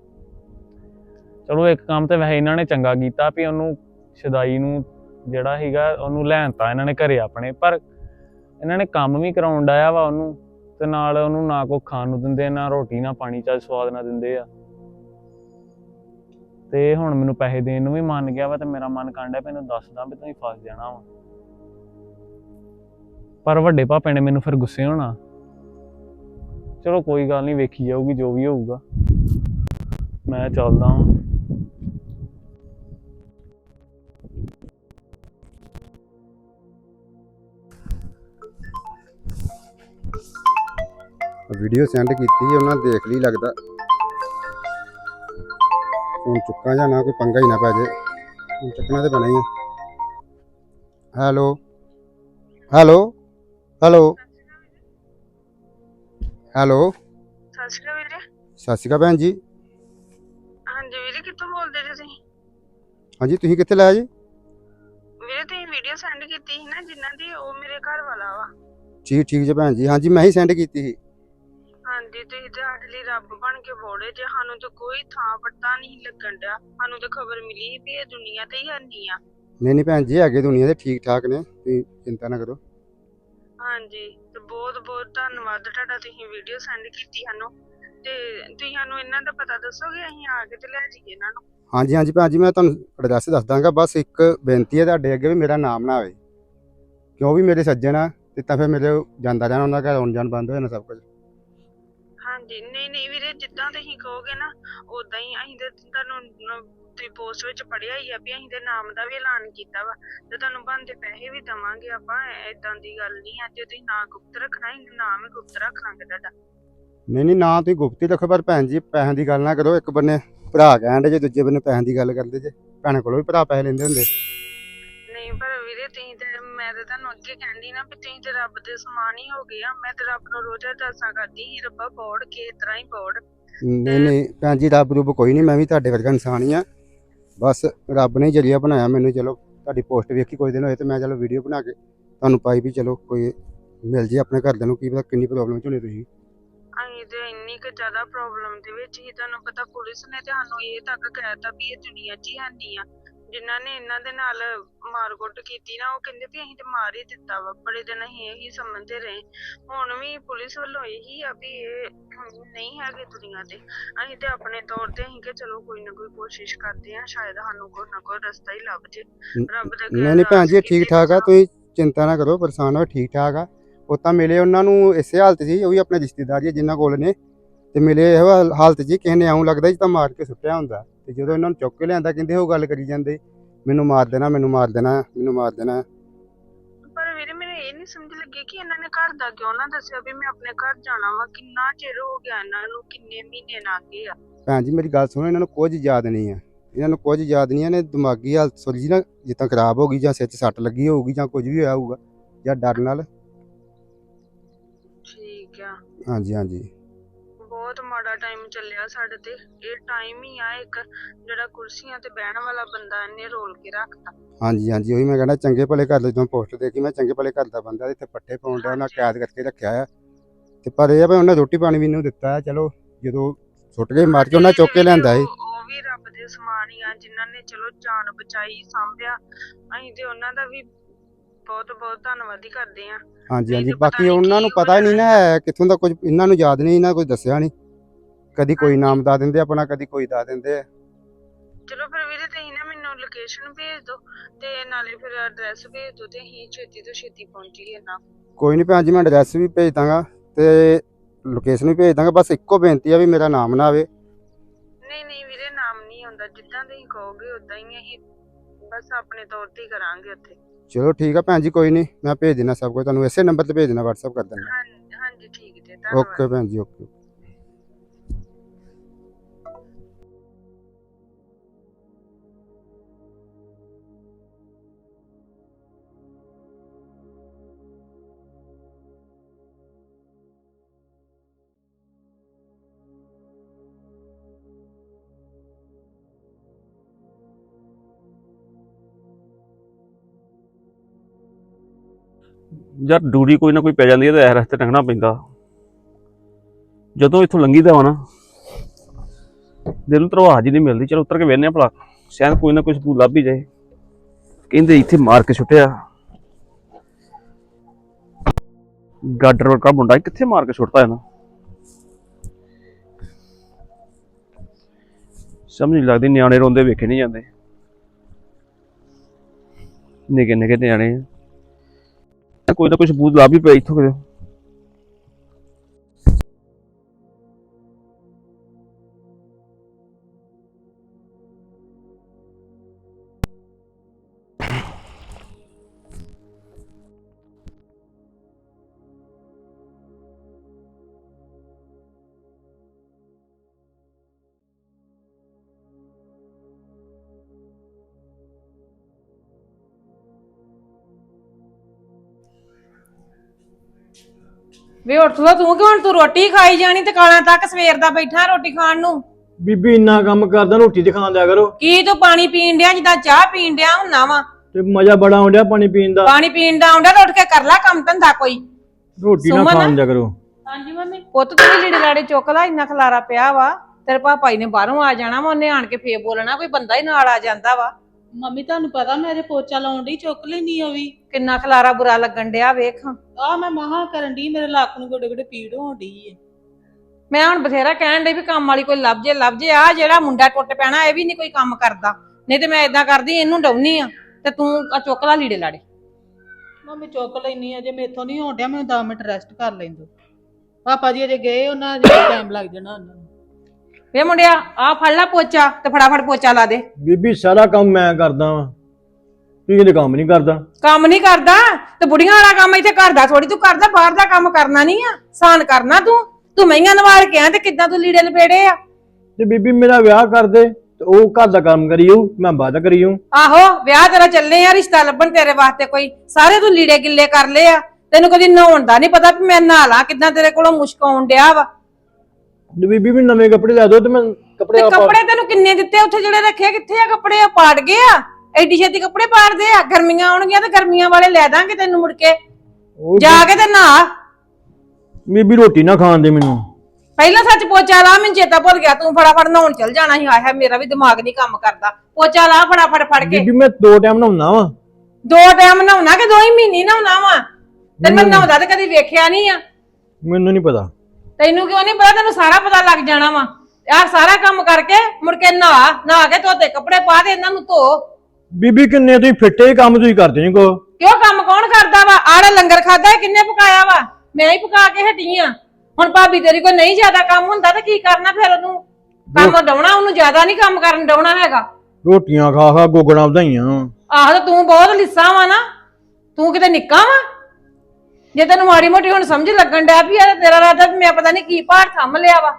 ਚਲੋ ਇੱਕ ਕੰਮ ਤੇ ਵੈਸੇ ਇਹਨਾਂ ਨੇ ਚੰਗਾ ਕੀਤਾ ਵੀ ਉਹਨੂੰ ਸ਼ਦਾਈ ਨੂੰ ਜਿਹੜਾ ਹੈਗਾ ਉਹਨੂੰ ਲੈਣਤਾ ਇਹਨਾਂ ਨੇ ਘਰੇ ਆਪਣੇ, ਪਰ ਇਹਨਾਂ ਨੇ ਕੰਮ ਵੀ ਕਰਾਉਣ ਡਾਇਆ ਵਾ ਉਹਨੂੰ ਤੇ ਨਾਲ ਉਹਨੂੰ ਨਾ ਕੋ ਖਾਣ ਨੂੰ ਦਿੰਦੇ, ਨਾ ਰੋਟੀ, ਨਾ ਪਾਣੀ, ਚੱਲ ਸਵਾਦ ਨਾ ਦਿੰਦੇ ਆ। ਤੇ ਹੁਣ ਮੈਨੂੰ ਪੈਸੇ ਦੇਣ ਨੂੰ ਵੀ ਮੰਨ ਗਿਆ ਵਾ ਤੇ ਮੇਰਾ ਮਨ ਕਾਂਡਿਆ ਵੀ ਇਹਨੂੰ ਦੱਸਦਾ ਵੀ ਤੁਸੀਂ ਫਸ ਜਾਣਾ ਵਾ। ਪਰ ਵੱਡੇ ਪਾਪੇ ਨੇ ਮੈਨੂੰ ਫਿਰ ਗੁੱਸੇ ਹੋਣਾ। ਚਲੋ ਕੋਈ ਗੱਲ ਨਹੀਂ, ਵੇਖੀ ਜਾਊਗੀ, ਜੋ ਵੀ ਹੋਊਗਾ। ਮੈਂ ਚੱਲਦਾ ਹਾਂ ਵੀਡੀਓ ਸੈਂਡ ਕੀਤੀ ਉਹਨਾਂ ਦੇਖ ਲਈ ਲੱਗਦਾ। ਹੁਣ ਚੁੱਕਾ ਜਾਂ ਨਾ ਕੋਈ ਪੰਗਾ ਹੀ ਨਾ ਪੈ ਜੇ ਹੁਣ ਚੱਕਣਾ ਤੇ ਪੈਣਾ ਹੀ ਹੈਲੋ? ਹੈਲੋ? ਹੈਲੋ? ਹੈਲੋ? ਸਤਿ ਸ਼੍ਰੀ ਅਕਾਲ ਵੀਰੇ। ਸਤਿ ਸ਼੍ਰੀ ਅਕਾਲ ਭੈਣ ਜੀ। ਹਾਂਜੀ ਵੀਰੇ ਕਿੱਥੋਂ ਬੋਲਦੇ ਜੀ ਤੁਸੀਂ? ਹਾਂਜੀ ਤੁਸੀਂ ਕਿੱਥੇ ਲਾਇਆ ਜੀ? ਵੀਰੇ ਤੁਸੀਂ ਵੀਡੀਓ ਸੈਂਡ ਕੀਤੀ ਸੀ ਨਾ ਜਿਨ੍ਹਾਂ ਦੀ ਉਹ ਮੇਰੇ ਘਰ ਵਾਲਾ ਵਾ। ਠੀਕ ਠੀਕ ਜੀ ਭੈਣ ਜੀ। ਹਾਂਜੀ ਮੈਂ ਹੀ ਸੈਂਡ ਕੀਤੀ ਸੀ। ਹਾਂਜੀ ਤੁਸੀਂ ਤੇ ਸਾਡੇ ਲਈ ਰੱਬ ਬਣ ਕੇ ਬੋੜੇ ਜੇ ਸਾਨੂੰ ਤੇ ਕੋਈ ਥਾਂ ਪਤਾ ਨਹੀਂ ਲੱਗਣ ਡਿਆ ਸਾਨੂੰ ਤੇ ਖਬਰ ਮਿਲੀ ਸੀ ਵੀ ਇਹ ਦੁਨੀਆ ਤੇ ਹੀ ਹੰਨੀ ਆ। ਨਹੀਂ ਨਹੀਂ ਭੈਣ ਜੀ ਹੈਗੇ ਦੁਨੀਆ ਦੇ ਠੀਕ ਠਾਕ ਨੇ ਤੁਸੀਂ ਚਿੰਤਾ ਨਾ ਕਰੋ। ਹਾਂਜੀ ਤੇ ਬਹੁਤ ਬਹੁਤ ਧੰਨਵਾਦ ਤੁਹਾਡਾ ਤੁਸੀਂ ਵੀਡੀਓ ਸੈਂਡ ਕੀਤੀ ਸਾਨੂੰ। ਤੇ ਤੁਸੀਂ ਸਾਨੂੰ ਇਹਨਾਂ ਦਾ ਪਤਾ ਦੱਸੋਗੇ ਅਸੀਂ ਆ ਕੇ ਤੇ ਲੈ ਜਾਈਏ ਇਹਨਾਂ ਨੂੰ। ਹਾਂਜੀ ਹਾਂਜੀ ਭੈਣ ਜੀ ਮੈਂ ਤੁਹਾਨੂੰ ਐਡਰੈਸ ਦੱਸ ਦਾਂਗਾ ਬਸ ਇੱਕ ਬੇਨਤੀ ਹੈ ਤੁਹਾਡੇ ਅੱਗੇ ਵੀ ਮੇਰਾ ਨਾਮ ਨਾ ਆਵੇ। ਕਿਉਂ ਵੀ ਮੇਰੇ ਸੱਜਣ ਆ ਤੇ ਤਾਂ ਫਿਰ ਮੇਰੇ ਜਾਂਦਾ ਰਹਿਣਾ ਉਹਨਾਂ ਦਾ ਘਰ ਆਉਣ ਜਾਣ ਬੰਦ ਹੋ ਜਾਣਾ ਸਭ ਕੁਝ। ਹਾਂਜੀ, ਨਹੀਂ ਨਹੀਂ ਵੀਰੇ, ਜਿੱਦਾਂ ਤੁਸੀਂ ਕਹੋਗੇ ਨਾ ਉਦਾਂ ਹੀ ਅਸੀਂ ਤੇ ਤੁਹਾਨੂੰ ਨ- ਤੁਸੀਂ ਪੋਸਟ ਵਿੱਚ ਪੜਿਆ ਹੀ ਆ ਵੀ ਅਸੀਂ ਤੇ ਨਾਮ ਦਾ ਵੀ ਐਲਾਨ ਕੀਤਾ ਵਾ ਤੇ ਤੁਹਾਨੂੰ ਬੰਦੇ ਪੈਸੇ ਵੀ ਦਵਾਂਗੇ ਆਪਾਂ ਏਦਾਂ ਦੀ ਗੱਲ ਨਹੀਂ ਆ, ਜੇ ਤੁਸੀਂ ਨਾ ਗੁਪਤ ਰੱਖਣਾ ਹੈ ਨਾਮ ਹੀ ਗੁਪਤ ਰੱਖਾਂਗੇ ਤੁਹਾਡਾ। ਨਹੀਂ ਨਹੀਂ, ਨਾ ਤੁਸੀਂ ਗੁਪਤੀ ਰੱਖੋ, ਪਰ ਭੈਣ ਜੀ, ਪੈਸਿਆਂ ਦੀ ਗੱਲ ਨਾ ਕਰੋ, ਇੱਕ ਬੰਨੇ ਭਰਾ ਕਹਿੰਦੇ ਜੇ, ਦੂਜੇ ਬੰਨੇ ਪੈਸਿਆਂ ਦੀ ਗੱਲ ਕਰਦੇ ਜੇ, ਭੈਣ ਕੋਲੋਂ ਵੀ ਭਰਾ ਪੈਸੇ ਲੈਂਦੇ ਹੁੰਦੇ। ਤੇ ਤੁਹਾਨੂੰ ਅੱਗੇ ਕਹਿੰਦੀ ਨਾ ਵੀ ਤੁਸੀਂ ਤੇ ਰੱਬ ਦੇ ਸਮਾਨ ਹੀ ਹੋ ਗਏ ਆ ਮੈਂ ਤੇ ਰੱਬ ਨੂੰ ਰੋਜ਼ ਅਰਦਾਸਾਂ ਕਰਦੀ ਸੀ ਰੱਬਾ ਬੋੜ ਕੇ ਇਸ ਤਰ੍ਹਾਂ ਹੀ ਬੋੜ। ਨਹੀਂ ਨਹੀਂ ਭੈਣ ਜੀ ਰੱਬ ਰੂਪ ਕੋਈ ਨਹੀਂ ਮੈਂ ਵੀ ਤੁਹਾਡੇ ਵਰਗਾ ਇਨਸਾਨ ਹੀ ਆ। ਬਸ ਰੱਬ ਨੇ ਹੀ ਜਰੀਆ ਬਣਾਇਆ ਮੈਨੂੰ ਚਲੋ ਤੁਹਾਡੀ ਪੋਸਟ ਵੇਖੀ ਕੋਈ ਦਿਨ ਹੋਏ ਤੇ ਮੈਂ ਚਲੋ ਵੀਡੀਓ ਬਣਾ ਕੇ ਤੁਹਾਨੂੰ ਪਾਈ ਵੀ ਚਲੋ ਕੋਈ ਮਿਲ ਜੇ ਆਪਣੇ ਘਰਦਿਆਂ ਨੂੰ ਕੀ ਪਤਾ ਕਿੰਨੀ ਪ੍ਰੋਬਲਮ ਹੋਣੇ ਤੁਸੀਂ। ਅਸੀਂ ਤੇ ਇੰਨੀ ਕੁ ਜ਼ਿਆਦਾ ਪ੍ਰੋਬਲਮ ਦੇ ਵਿੱਚ ਹੀ ਤੁਹਾਨੂੰ ਪਤਾ ਪੁਲਿਸ ਨੇ ਤੇ ਸਾਨੂੰ ਇਹ ਤੱਕ ਕਹਿਤਾ ਵੀ ਇਹ ਦੁਨੀਆ 'ਚ ਹੀ ਹੈਨੀ ਆ। ਜਿਨ੍ਹਾਂ ਨੇ ਇਹਨਾਂ ਦੇ ਨਾਲ ਮਾਰਕੁੱਟ ਕੀਤੀ ਨਾ ਉਹ ਕਹਿੰਦੇ ਵੀ ਅਸੀਂ ਤੇ ਮਾਰ ਹੀ ਦਿੱਤਾ ਵਾ ਬੜੇ ਦਿਨ ਅਸੀਂ ਇਹੀ ਸਮਝਦੇ ਰਹੇ। ਹੁਣ ਵੀ ਪੁਲਿਸ ਵੱਲੋਂ ਇਹੀ ਆ ਵੀ ਇਹ ਨਹੀਂ ਹੈਗੇ ਦੁਨੀਆ ਤੇ ਅਸੀਂ ਤੇ ਆਪਣੇ ਤੌਰ ਤੇ ਅਸੀਂ ਕਿ ਚਲੋ ਕੋਈ ਨਾ ਕੋਈ ਕੋਸ਼ਿਸ਼ ਕਰਦੇ ਆ ਸ਼ਾਇਦ ਸਾਨੂੰ ਕੋਈ ਨਾ ਕੋਈ ਰਸਤਾ ਹੀ ਲੱਭ ਜੇ। ਰੱਬ ਦੇ ਨਹੀਂ ਨਹੀਂ ਭੈਣ ਜੀ ਠੀਕ ਠਾਕ ਆ। ਤੁਸੀਂ ਚਿੰਤਾ ਨਾ ਕਰੋ ਪਰੇਸ਼ਾਨ ਹੋ ਠੀਕ ਠਾਕ ਆ। ਉਹ ਤਾਂ ਮਿਲੇ ਉਹਨਾਂ ਨੂੰ ਇਸੇ ਹਾਲਤ ਸੀ ਉਹ ਵੀ ਆਪਣੇ ਰਿਸ਼ਤੇਦਾਰ ਆ ਜਿਨ੍ਹਾਂ ਕੋਲ ਨੇ। ਤੇ ਮਿਲੇ ਇਹੋ ਹਾਲ- ਹਾਲਤ ਜੀ ਕਿਸੇ ਨੇ ਆਉਂ ਲੱਗਦਾ ਜੀ ਤਾਂ ਮਾਰ ਕੇ ਸੁੱਟਿਆ ਹੁੰਦਾ। ਤੇ ਜਦੋਂ ਇਹਨਾਂ ਨੂੰ ਚੁੱਕ ਕੇ ਲਿਆਂਦਾ ਕਹਿੰਦੇ ਉਹ ਗੱਲ ਕਰੀ ਜਾਂਦੇ। ਮੈਨੂੰ ਮਾਰ ਦੇਣਾ ਮੈਨੂੰ ਮਾਰ ਦੇਣਾ ਮੈਨੂੰ ਮਾਰ ਦੇਣਾ। ਪਰ ਵੀਰੇ ਮੈਨੂੰ ਇਹ ਨਹੀਂ ਸਮਝ ਲੱਗੀ ਕਿ ਇਹਨਾਂ ਨੇ ਘਰ ਦਾ ਕਿਉਂ ਨਾ ਦੱਸਿਆ ਵੀ ਮੈਂ ਆਪਣੇ ਘਰ ਜਾਣਾ ਵਾ। ਕਿੰਨਾ ਚਿਰ ਹੋ ਗਿਆ ਇਹਨਾਂ ਨੂੰ ਕਿੰਨੇ ਮਹੀਨੇ ਲੰਘੇ ਆ। ਭੈਣ ਜੀ ਮੇਰੀ ਗੱਲ ਸੁਣੋ ਇਹਨਾਂ ਨੂੰ ਕੁਝ ਯਾਦ ਨਹੀਂ ਆ। ਇਹਨਾਂ ਨੂੰ ਕੁਝ ਯਾਦ ਨਹੀਂ ਆ ਨੇ ਦਿਮਾਗੀ ਹਾਲਤ ਜੀ ਨਾ ਜਿੱਦਾਂ ਖਰਾਬ ਹੋ ਗਈ ਜਾਂ ਸਿਰ 'ਚ ਸੱਟ ਲੱਗੀ ਹੋਊਗੀ ਜਾਂ ਕੁਝ ਵੀ ਹੋਇਆ ਹੋਊਗਾ ਜਾਂ ਡਰ ਨਾਲ। ਠੀਕ ਆ। ਹਾਂਜੀ ਹਾਂਜੀ। ਬਹੁਤ ਮਾੜਾ ਟਾਈਮ ਚੱਲਿਆ ਸਾਡੇ ਤੇ। ਇਹ ਟਾਈਮ ਹੀ ਆ ਇੱਕ ਜਿਹੜਾ ਕੁਰਸੀਆਂ ਤੇ ਬਹਿਣ ਵਾਲਾ ਬੰਦਾ ਇਹਨੇ ਰੋਲ ਕੇ ਰੱਖਤਾ। ਹਾਂਜੀ ਹਾਂਜੀ ਉਹੀ ਮੈਂ ਕਹਿੰਦਾ ਚੰਗੇ ਭਲੇ ਘਰ ਦਾ ਜਦੋਂ ਪੋਸਟ ਦੇਖੀ ਮੈਂ ਚੰਗੇ ਭਲੇ ਘਰ ਦਾ ਬੰਦਾ ਇੱਥੇ ਪੱਠੇ ਪਾਉਣ ਦਾ ਉਹਨਾਂ। ਕੈਦ ਕਰਕੇ ਰੱਖਿਆ ਆ। ਤੇ ਪਰ ਇਹ ਆ ਵੀ ਉਹਨਾਂ ਰੋਟੀ ਪਾਣੀ ਵੀ ਇਹਨੂੰ ਦਿੱਤਾ ਚਲੋ ਜਦੋਂ ਸੁੱਟ ਕੇ ਮਾਰ ਕੇ ਉਹਨਾਂ ਚੁੱਕ ਕੇ ਲਿਆਂਦਾ ਏ। ਉਹ ਵੀ ਰੱਬ ਦੇ ਸਮਾਨ ਹੀ ਆ ਜਿਨ੍ਹਾਂ ਨੇ ਚਲੋ ਜਾਨ ਬਚਾਈ ਸੰਭਿਆ। ਅਸੀਂ ਤੇ ਉਹਨਾਂ ਦਾ ਵੀ ਬਹੁਤ ਬਹੁਤ ਧੰਨਵਾਦ ਹੀ ਕਰਦੇ ਆ। ਹਾਂਜੀ ਹਾਂਜੀ ਬਾਕੀ ਉਹਨਾਂ ਨੂੰ ਪਤਾ ਨਹੀਂ ਨਾ ਹੈ ਕਿੱਥੋਂ ਦਾ ਕੁਝ ਇਹਨਾਂ ਨੂੰ ਯਾਦ ਨਹੀਂ ਇਹਨਾਂ ਕੁਝ ਦੱਸਿਆ ਨਹੀਂ। ਕਦੀ ਕੋਈ। ਨਾਮ ਦਾ ਦਿੰਦੇ ਆਪਣਾ ਕਦੀ ਕੋਈ ਦਾ ਦਿੰਦੇ। ਆ ਚਲੋ ਫਿਰ ਵੀਰੇ ਤੁਸੀਂ ਨਾ ਮੈਨੂੰ ਲੋਕੇਸ਼ਨ ਭੇਜ ਦਿਓ ਤੇ ਨਾਲੇ ਫਿਰ ਐਡਰੈਸ ਭੇਜ ਦਿਓ ਤੇ ਅਸੀਂ ਛੇਤੀ ਤੋਂ ਛੇਤੀ ਪਹੁੰਚੀਏ ਨਾ। ਕੋਈ ਨਹੀਂ ਭੈਣ ਜੀ ਮੈਂ ਐਡਰੈਸ ਵੀ ਭੇਜ ਦਾਂਗਾ ਤੇ ਲੋਕੇਸ਼ਨ ਵੀ ਭੇਜ ਦਾਂਗਾ। ਬਸ ਇੱਕੋ ਬੇਨਤੀ ਆ ਵੀ ਮੇਰਾ ਨਾਮ ਨਾ ਆਵੇ। ਨਹੀਂ ਨਹੀਂ ਵੀਰੇ ਨਾਮ ਨਹੀਂ ਸਕਦਾ ਜਿੱਦਾਂ ਤੁਸੀਂ ਕਹੋਗੇ ਉਦਾਂ ਹੀ ਅਸੀਂ ਬਸ ਆਪਣੇ ਤੌਰ ਤੇ ਹੀ ਕਰਾਂਗੇ ਉੱਥੇ। ਚਲੋ ਠੀਕ ਆ ਭੈਣ ਜੀ ਕੋਈ ਨਹੀਂ। ਮੈਂ ਭੇਜ ਦੇਣਾ ਸਭ ਕੁਝ ਤੁਹਾਨੂੰ ਇਸੇ ਨੰਬਰ ਤੇ ਭੇਜ ਦੇਣਾ WhatsApp ਕਰ ਦੇਣਾ ਹਾਂਜੀ ਠੀਕ ਜੀ ਧੰਨਵਾਦ। ਓਕੇ ਭੈਣ ਜੀ ਓਕੇ। ਯਾਰ ਡੂਰੀ ਕੋਈ ਨਾ ਕੋਈ ਪੈ ਜਾਂਦੀ ਹੈ ਤਾਂ ਇਹ ਰਸਤੇ ਟੰਗਣਾ ਪੈਂਦਾ। ਜਦੋਂ ਇੱਥੋਂ ਲੰਘੀਦਾ ਵਾ ਨਾ, ਦਿਲ ਨੂੰ ਤਰਵਾਹ ਜੀ ਨਹੀਂ ਮਿਲਦੀ। ਚਲੋ ਉੱਤਰ ਕੇ ਵੇਖਨੇ ਆ ਭਲਾ, ਸ਼ਾਇਦ ਕੋਈ ਨਾ ਕੋਈ ਸਕੂਲ ਲੱਭ ਹੀ ਜਾਏ। ਕਹਿੰਦੇ ਇੱਥੇ ਮਾਰ ਕੇ ਛੁੱਟਿਆ ਗਾਡਰ ਵਰਗਾ ਮੁੰਡਾ ਕਿੱਥੇ ਮਾਰ ਕੇ ਛੁੱਟਦਾ ਹੈ ਨਾ ਸਮਝ ਨਹੀਂ ਲੱਗਦੀ, ਨਿਆਣੇ ਰੋਂਦੇ ਵੇਖੇ ਨਹੀਂ ਜਾਂਦੇ। ਨਿੱਕੇ ਨਿੱਕੇ ਨਿਆਣੇ। ਕੋਈ ਨਾ ਕੋਈ ਬੂਤ ਲਾ ਵੀ ਪਿਆ ਇੱਥੋਂ ਕਿਤੇ। ਵੇ ਉੱਠ ਲਾ ਤੂੰ ਕਿ ਹੁਣ ਤੂੰ ਰੋਟੀ ਖਾਈ ਜਾਣੀ ਤੇ ਕਾਲਾਂ ਤੱਕ ਸਵੇਰ ਦਾ ਬੈਠਾ ਰੋਟੀ ਖਾਣ ਨੂੰ? ਬੀਬੀ ਇੰਨਾ ਕੰਮ ਕਰਦਾ ਰੋਟੀ ਤੇ ਖਾਣ ਦਿਆ ਕਰੋ। ਕੀ ਤੂੰ ਪਾਣੀ ਪੀਣ ਡਿਆ ਜਿੱਦਾਂ ਚਾਹ ਪੀਣ ਡਿਆ ਹੁੰਨਾ ਵਾ? ਤੇ ਮਜ਼ਾ ਬੜਾ ਆਉਂਦਿਆ ਪਾਣੀ ਪੀਣ ਦਾ। ਪਾਣੀ ਪੀਣ ਦਾ ਆਉਂਦਾ ਉੱਠ ਕੇ ਕਰ ਲੈ ਕੰਮ ਧੰਦਾ ਕੋਈ। ਰੋਟੀ ਨਾ ਸੁਮਨ? ਖਾਣ ਦਿਆ ਕਰੋ। ਹਾਂਜੀ ਮੰਮੀ। ਪੁੱਤ ਤੂੰ ਵੀ ਲੀੜੇ ਲਾੜੇ ਚੁੱਕ ਲਾ ਇੰਨਾ ਖਲਾਰਾ ਪਿਆ ਵਾ। ਤੇਰੇ ਪਾਪਾ ਜੀ ਨੇ ਬਾਹਰੋਂ ਆ ਜਾਣਾ ਵਾ ਉਹਨੇ ਆਣ ਕੇ ਫੇਰ ਬੋਲਣਾ ਕੋਈ ਬੰਦਾ ਹੀ ਨਾਲ ਆ ਜਾਂਦਾ ਵਾ। ਮੰਮੀ ਤੁਹਾਨੂੰ ਪਤਾ ਮੈਂ ਅਜੇ ਪੋਚਾ ਲਾਉਣ ਡਈ ਚੁੱਕ ਲੈਣੀ ਉਹ ਵੀ। ਕਿੰਨਾ ਖਲਾਰਾ ਬੁਰਾ ਲੱਗਣ ਡਿਆ ਵੇਖ। ਆ ਮੈਂ ਮਹਾ ਕਰਨ ਡਈ ਮੇਰੇ ਲੱਕ ਨੂੰ ਗੋਡੇ ਗੋਡੇ ਪੀੜ ਹੋਣ ਡਈ ਏ। ਮੈਂ ਹੁਣ ਬਥੇਰਾ ਕਹਿਣ ਡਈ ਵੀ ਕੰਮ ਵਾਲੀ ਕੋਈ ਲੱਭ ਜੇ ਲੱਭ ਜੇ ਆ ਜਿਹੜਾ ਮੁੰਡਾ ਟੁੱਟ ਪੈਣਾ ਇਹ ਵੀ ਨਹੀਂ ਕੋਈ ਕੰਮ ਕਰਦਾ। ਨਹੀਂ ਤੇ ਮੈਂ ਇਦਾਂ ਕਰਦੀ ਇਹਨੂੰ ਡਾਉਣੀ ਆ। ਤੇ ਤੂੰ ਆ ਚੁੱਕ ਲਾ ਲੀੜੇ ਲਾੜੇ। ਮੰਮੀ ਚੁੱਕ ਲੈਣੀ ਅਜੇ ਮੇਥੋਂ ਨਹੀਂ ਹੋਣ ਡਿਆ ਮੈਨੂੰ 10 ਮਿੰਟ ਰੈਸਟ ਕਰ ਲੈਂਦੋ ਪਾਪਾ ਜੀ ਅਜੇ ਗਏ ਉਹਨਾਂ ਅਜੇ ਟਾਈਮ ਲੱਗ ਜਾਣਾ ਉਹਨਾਂ ਨੂੰ। ਵੇ ਮੁੰਡਿਆ ਆ ਫੜ ਲੈ ਪੋਚਾ ਤੇ ਫਟਾਫਟ ਪੋਚਾ ਲਾ ਦੇ। ਬੀਬੀ ਸਾਰਾ ਕੰਮ ਮੈਂ ਕਰਦਾ ਵਾਂ। ਤੂੰ ਕਿਤੇ ਕੰਮ ਨਹੀਂ ਕਰਦਾ? ਕੰਮ ਨਹੀਂ ਕਰਦਾ? ਤੇ ਬੁੜੀਆਂ ਵਾਲਾ ਕੰਮ ਇੱਥੇ ਕਰਦਾ ਥੋੜੀ ਤੂੰ ਕਰਦਾ ਬਾਹਰ ਦਾ ਕੰਮ ਕਰਨਾ ਨਹੀਂ ਆ। ਸਾਨ ਕਰਨਾ ਤੂੰ। ਤੂੰ ਮਈਆਂ ਨਵਾਲ ਕੇ ਆ ਤੇ ਕਿੱਦਾਂ ਤੂੰ ਲੀੜੇ ਲਪੇੜੇ ਆ? ਤੇ ਬੀਬੀ ਮੇਰਾ ਵਿਆਹ ਕਰ ਦੇ ਤੇ ਉਹ ਘਰ ਦਾ ਕੰਮ ਕਰੀਓ ਮੈਂ ਬਾਅਦ ਕਰੀਓ ਆਹੋ ਵਿਆਹ ਤੇਰਾ ਚੱਲੇ ਆ ਰਿਸ਼ਤਾ ਲੱਭਣ ਤੇਰੇ ਵਾਸਤੇ ਕੋਈ। ਸਾਰੇ ਤੂੰ ਲੀੜੇ ਗਿੱਲੇ ਕਰ ਲਏ ਆ। ਤੈਨੂੰ ਕਦੀ ਨਹਾਉਣ ਦਾ ਨਹੀਂ ਪਤਾ ਵੀ ਮੈਂ ਨਹਾ ਲਾਂ ਕਿੱਦਾਂ ਤੇਰੇ ਕੋਲੋਂ ਮੁਸ਼ਕ ਆਉਣ ਡਿਆ ਵਾ। ਬੀਬੀ ਮੈਨੂੰ ਨਵੇਂ ਕੱਪੜੇ ਲੈ ਦਿਓ ਤੇ ਮੈਂ ਕੱਪੜੇ ਤੇ ਆਪਾ ਕੱਪੜੇ ਤੈਨੂੰ ਕਿੰਨੇ ਦਿੱਤੇ ਉੱਥੇ ਜਿਹੜੇ ਰੱਖੇ ਕਿੱਥੇ ਆ ਕੱਪੜੇ? ਆ ਪਾੜ ਗਏ ਆ? ਐਡੀ ਛੇਤੀ ਕੱਪੜੇ ਪਾੜਦੇ ਆ? ਗਰਮੀਆਂ ਆਉਣਗੀਆਂ ਤੇ ਗਰਮੀਆਂ ਵਾਲੇ ਲੈ ਦਾਂਗੇ ਤੈਨੂੰ ਮੁੜ ਕੇ। ਉਹ ਜਾ ਕੇ ਤੇ ਨਹਾ। ਬੀਬੀ ਰੋਟੀ ਨਾ ਖਾਣ ਦੇ ਮੈਨੂੰ। ਪਹਿਲਾਂ ਸੱਚ ਪੋਚਾ ਲਾ ਮੈਨੂੰ ਚੇਤਾ ਭੁੱਲ ਗਿਆ। ਤੂੰ ਫਟਾਫਟ ਨਹਾਉਣ ਚੱਲ ਜਾਣਾ ਸੀ। ਆਇਆ ਮੇਰਾ ਵੀ ਦਿਮਾਗ ਨਹੀਂ ਕੰਮ ਕਰਦਾ। ਪੋਚਾ ਲਾ ਫਟਾਫਟ ਫੜ ਕੇ। ਬੀਬੀ ਮੈਂ ਦੋ ਟਾਈਮ ਨਹਾਉਣਾ ਵਾਂ। ਦੋ ਟਾਈਮ ਨਹਾਉਣਾ ਕਿ ਦੋ ਹੀ ਮਹੀਨੇ ਨਹਾਉਣਾ ਵਾ? ਤੇ ਮੈਂ ਨਹਾਉਂਦਾ ਤੇ ਕਦੀ ਵੇਖਿਆ ਨਹੀਂ ਆ। ਮੈਨੂੰ ਨਹੀਂ ਪਤਾ। ਤੈਨੂੰ ਕਿਉਂ ਨਹੀਂ ਪਤਾ? ਤੈਨੂੰ ਸਾਰਾ ਪਤਾ ਲੱਗ ਜਾਣਾ ਵਾ। ਆਹ ਸਾਰਾ ਕੰਮ ਕਰਕੇ ਮੁੜ ਕੇ ਨਹਾ ਨਹਾ ਕੇ ਧੋਤੇ ਕੱਪੜੇ ਪਾ ਦੇ ਇਹਨਾਂ ਨੂੰ ਧੋ। ਬੀਬੀ ਕਿੰਨੇ ਤੁਸੀਂ ਫਿੱਟੇ ਹੀ ਕੰਮ ਤੁਸੀਂ ਕਰਦੇ ਨਹੀਂ ਕੋ ਕਿਉਂ ਕੰਮ ਕੌਣ ਕਰਦਾ ਵਾ? ਆੜਾ ਲੰਗਰ ਖਾਦਾ ਕਿੰਨੇ ਪਕਾਇਆ ਵਾ? ਮੈਂ ਹੀ ਪਕਾ ਕੇ ਹਟੀ ਆ। ਹੁਣ ਭਾਬੀ ਤੇਰੀ ਕੋਲ ਨਹੀਂ ਜ਼ਿਆਦਾ ਕੰਮ ਹੁੰਦਾ ਤਾਂ ਕੀ ਕਰਨਾ ਫਿਰ ਉਹਨੂੰ? ਕੰਮ ਡਾਉਣਾ ਉਹਨੂੰ ਜ਼ਿਆਦਾ ਨਹੀਂ ਕੰਮ ਕਰਨ ਡਾਉਣਾ ਹੈਗਾ। ਰੋਟੀਆਂ ਖਾ ਖਾ ਗੋਗਣਾ ਵਧਾਈਆਂ। ਆਹ ਤਾਂ ਤੂੰ ਬਹੁਤ ਲਿੱਸਾ ਵਾ ਨਾ। ਤੂੰ ਕਿਤੇ ਨਿੱਕਾ ਵਾ? ਜੇ ਤੈਨੂੰ ਮਾੜੀ ਮੋਟੀ ਹੁਣ ਸਮਝ ਲੱਗਣ ਡਿਆ ਵੀ ਇਹ ਤੇਰਾ ਰਾਦਾ ਵੀ ਮੈਂ ਪਤਾ ਨਹੀਂ ਕੀ ਭਾਰ ਥੰਮ ਲਿਆ ਵਾ।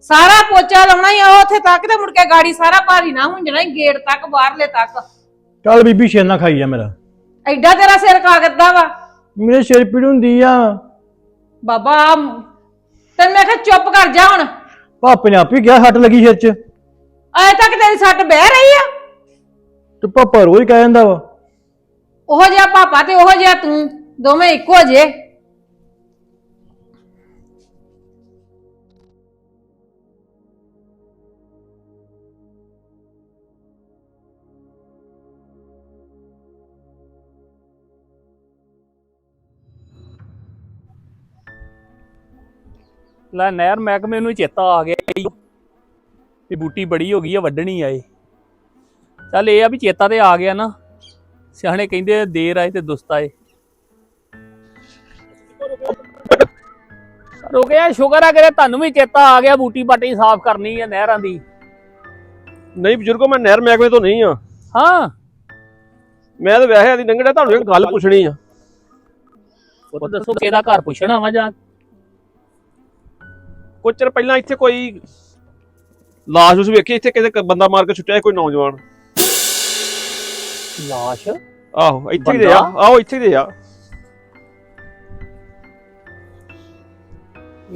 ਸਾਰਾ ਪੋਚਾ ਲਾਉਣਾ ਹੀ ਆ ਉੱਥੇ ਤੱਕ ਤੇ ਮੁੜ ਕੇ ਗਾੜੀ ਸਾਰਾ ਭਾਰੀ ਨਾ ਹੁੰਜਣਾ ਹੀ ਗੇਟ ਤੱਕ ਬਾਹਰਲੇ ਤੱਕ। ਚੱਲ ਬੀਬੀ ਛੇਨਾ ਖਾਈ ਜਾ ਮੇਰਾ। ਐਡਾ ਤੇਰਾ ਸਿਰ ਕਾਗਜ਼ ਦਾ ਵਾ। ਮੇਰੇ ਸਿਰ ਪੀੜ ਹੁੰਦੀ ਆ। ਬਾਬਾ ਤੈਨੂੰ ਮੈਂ ਕਿਹਾ ਚੁੱਪ ਕਰ ਜਾ ਹੁਣ। ਪਾਪੇ ਨੇ ਆਪੇ ਕਿਹਾ ਸੱਟ ਲੱਗੀ ਸਿਰ 'ਚ। ਅਜੇ ਤੱਕ ਤੇਰੀ ਸੱਟ ਬਹਿ ਰਹੀ ਆ। ਤੇ ਪਾਪਾ ਰੋਜ਼ ਕਹਿ ਜਾਂਦਾ ਵਾ। ਉਹੋ ਜਿਹਾ ਪਾਪਾ ਤੇ ਉਹੋ ਜਿਹਾ ਤੂੰ। ਦੋਵੇਂ ਇੱਕੋ ਜੇ ਲੈ ਨਹਿਰ ਮਹਿਕਮੇ ਨੂੰ ਚੇਤਾ ਆ ਗਿਆ ਈ ਵੀ ਬੂਟੀ ਬੜੀ ਹੋ ਗਈ ਆ, ਵੱਢਣੀ ਆਏ ਚੱਲ ਇਹ ਆ ਵੀ ਚੇਤਾ ਤੇ ਆ ਗਿਆ ਨਾ। ਸਿਆਣੇ ਕਹਿੰਦੇ ਦੇਰ ਆਏ ਤੇ ਦੁਸਤ ਆਏ ਰੁਕਿਆ ਸ਼ੁਕਰ ਆ ਕਰੇ ਤੁਹਾਨੂੰ ਵੀ ਚੇਤਾ ਆ ਗਿਆ ਬੂਟੀ ਬਾਟੀ ਸਾਫ਼ ਕਰਨੀ ਆ ਨਹਿਰਾਂ ਦੀ। ਨਹੀਂ ਬਜ਼ੁਰਗੋ ਮੈਂ ਨਹਿਰ ਮਹਿਕਮੇ ਤੋਂ ਨਹੀਂ ਆ। ਹਾਂ। ਮੈਂ ਤਾਂ ਵੈਸੇ ਆਦੀ ਲੰਘੜਾ ਤੁਹਾਨੂੰ ਇੱਕ ਗੱਲ ਪੁੱਛਣੀ ਆ। ਉਹ ਦੱਸੋ ਕਿਹਦਾ ਘਰ ਪੁੱਛਣਾ ਵਾ ਜਾਂ ਕੁਝ ਚਿਰ ਪਹਿਲਾਂ ਇੱਥੇ ਕੋਈ ਲਾਸ਼ ਉਸ ਵੇਖੀ ਇੱਥੇ ਕਿਸੇ ਬੰਦਾ ਮਾਰ ਕੇ ਛੁੱਟਿਆ ਕੋਈ ਨੌਜਵਾਨ? ਲਾਸ਼? ਆਹੋ ਇੱਥੇ ਹੀ ਦੇ ਆ? ਆਹੋ ਇੱਥੇ ਹੀ ਦੇ ਆ